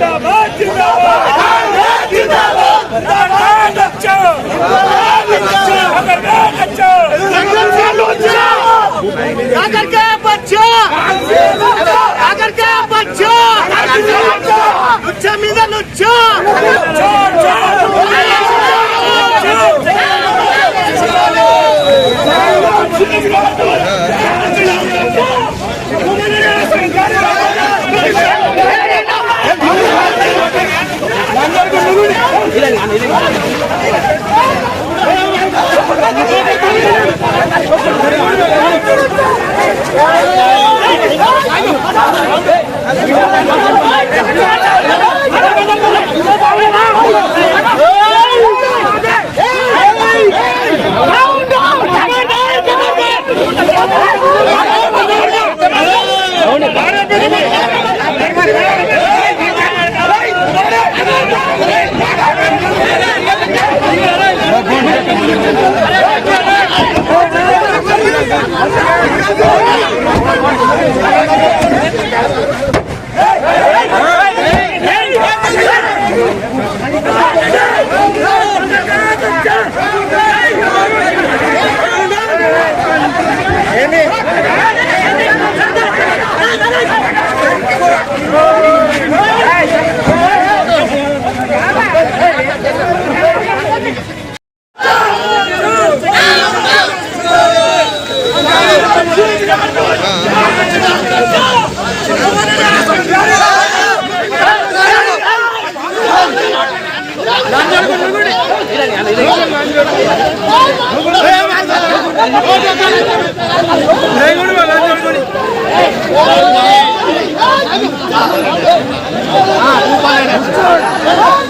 जिंदाबाद जिंदाबाद जिंदाबाद जिंदाबाद बचाओ जिंदाबाद बचाओ अगर ना बचाओ अगर का बचाओ अगर का बचाओ लुच्चा मीदा लुच्चा छोड़ छोड़ छोड़ Oh, Ah. ఒక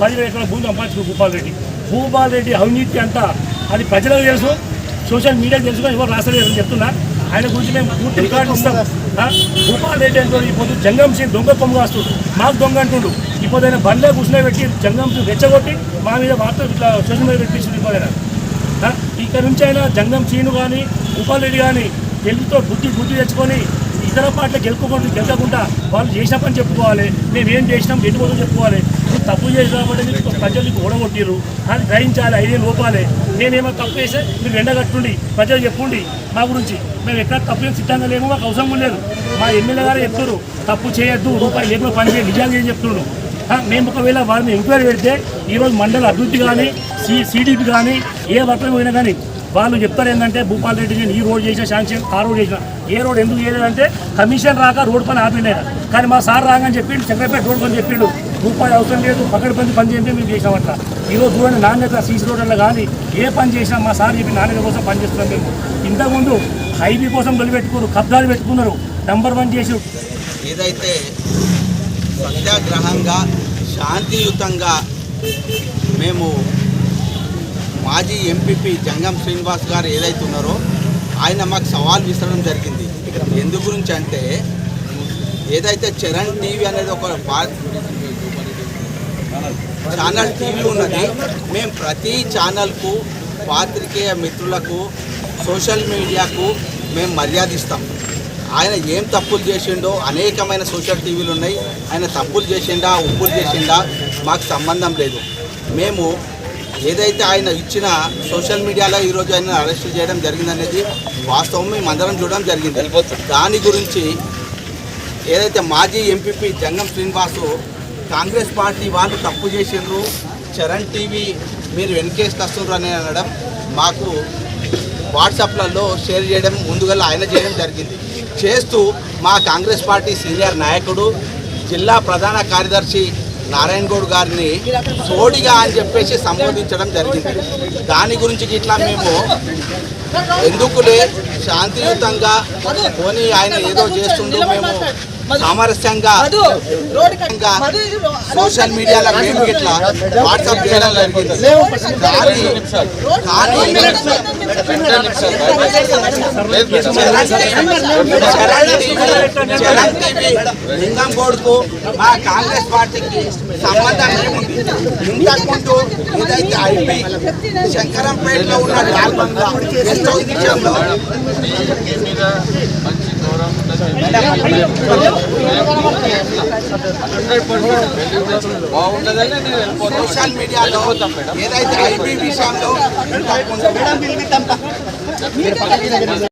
పదివేల ఎకరాల భూమి సంపాదించుకో భూపాల్ రెడ్డి భూపాల్ రెడ్డి అవినీతి అంతా అది ప్రజలకు తెలుసు సోషల్ మీడియా తెలుసుకొని ఎవరు రాసలేదు అని చెప్తున్నా. ఆయన గురించి మేము పూర్తి రికార్డు ఇస్తాం. భూపాల్ రెడ్డి అంటే ఇప్పుడు జంగం సింగ్ దొంగ కొమ్మ కాస్తుడు. మాకు దొంగ అంటుండు. ఇప్పుడు ఆయన బండ్లే కూర్చునే పెట్టి జంగం సింగ్ రెచ్చగొట్టి మా మీద వార్త ఇట్లా సోషల్ మీడియా పెట్టించింది ఇప్పుడు ఆయన ఇక్కడ నుంచి అయినా జంగం సీను కానీ భూపాల్ రెడ్డి కానీ తెలుగుతో బుద్ధి బుద్ధి తెచ్చుకొని ఇతర పాటలు గెలుపుకుంటూ గెలకకుండా వాళ్ళు చేసిన పని చెప్పుకోవాలి. మేము ఏం చేసినాం ఎటు పోతుందో చెప్పుకోవాలి. తప్పు చేసి మీకు ప్రజలు మీకు ఓడగొట్టిర్రు. అని గ్రహించాలి ఐదే లోపాలే. నేనేమో తప్పు చేస్తే మీరు ఎండగట్టుండి ప్రజలు చెప్పుండి మా గురించి. మేము ఎక్కడ తప్పు చేసి సిద్ధంగా లేము మాకు అవసరం లేదు. మా ఎమ్మెల్యే గారు చెప్తున్నారు తప్పు చేయొద్దు రూపాయి లేకుండా పని చేయాలి నిజాలు ఏం చెప్తున్నాడు మేము ఒకవేళ వారిని ఎంక్వైరీ పెడితే ఈరోజు మండల అభివృద్ధి కానీ సి సీడీపీ కానీ ఏ వర్గం పోయినా కానీ వాళ్ళు చెప్తారు ఏంటంటే భూపాల్ రెడ్డి నేను ఈ రోడ్ చేసిన శాంక్షన్ ఆ రోడ్ చేసిన. ఏ రోడ్ ఎందుకు చేయలేదంటే కమిషన్ రాక రోడ్ పని ఆపిండే కానీ మా సార్ రాగానే చెప్పిండు చక్రపేట రోడ్ పని చెప్పిండు. రూపాయి అవసరం లేదు పక్కన పని పని చేయండి మేము చేసామంట ఈరోజు చూడండి నాణ్యత సీసీ రోడ్లలో కానీ ఏ పని చేసినా మా సార్ చెప్పి నాణ్యత కోసం పని చేస్తున్నాం మేము. ఇంతకుముందు హైవీ కోసం నిలబెట్టుకున్నారు కబ్జాలు పెట్టుకున్నారు నంబర్ వన్ చేసి ఏదైతే సత్యాగ్రహంగా శాంతియుతంగా మేము మాజీ ఎంపీపీ జంగం శ్రీనివాస్ గారు ఏదైతే ఉన్నారో ఆయన మాకు సవాల్ విసరడం జరిగింది. ఎందు గురించి అంటే ఏదైతే చరణ్ టీవీ అనేది ఒక ఛానల్ టీవీ ఉన్నది. మేము ప్రతి ఛానల్కు పాత్రికేయ మిత్రులకు సోషల్ మీడియాకు మేము మర్యాదిస్తాం. ఆయన ఏం తప్పులు చేసిండో అనేకమైన సోషల్ టీవీలు ఉన్నాయి. ఆయన తప్పులు చేసిండా ఉప్పులు చేసిండా మాకు సంబంధం లేదు. మేము ఏదైతే ఆయన ఇచ్చిన సోషల్ మీడియాలో ఈరోజు ఆయన అరెస్ట్ చేయడం జరిగిందనేది వాస్తవం. మేము అందరం చూడడం జరిగింది. దాని గురించి ఏదైతే మాజీ MPP Jangam Srinivasu Congress party వాళ్ళు తప్పు చేసిండ్రు. చరణ్ టీవీ మీరు వెనకేసుకు వస్తుండ్రు అని అనడం మాకు వాట్సాప్లలో షేర్ చేయడం ముందుగా ఆయన చేయడం జరిగింది. చేస్తూ మా కాంగ్రెస్ పార్టీ సీనియర్ నాయకుడు జిల్లా ప్రధాన కార్యదర్శి నారాయణ గౌడ్ గారిని సోడిగా అని చెప్పేసి సంబోధించడం జరిగింది. దాని గురించి ఇట్లా మేము ఎందుకులే శాంతియుతంగా పోనీ ఆయన ఏదో చేస్తుండో మేము సామరస్యంగా ఇంకా సోషల్ మీడియాలో మేము ఇట్లా వాట్సాప్ చేయడం జరిగింది లింగం బోర్డుకు మా కాంగ్రెస్ పార్టీకి సంబంధం ఏముంది ఇంతకుముందు ఏదైతే ఐపీ శంకరంపేటలో ఉన్న హౌస్ విషయంలో నేను వెళ్ళిపోతాను సోషల్ మీడియాలో ఏదైతే ఐపీ విషయంలో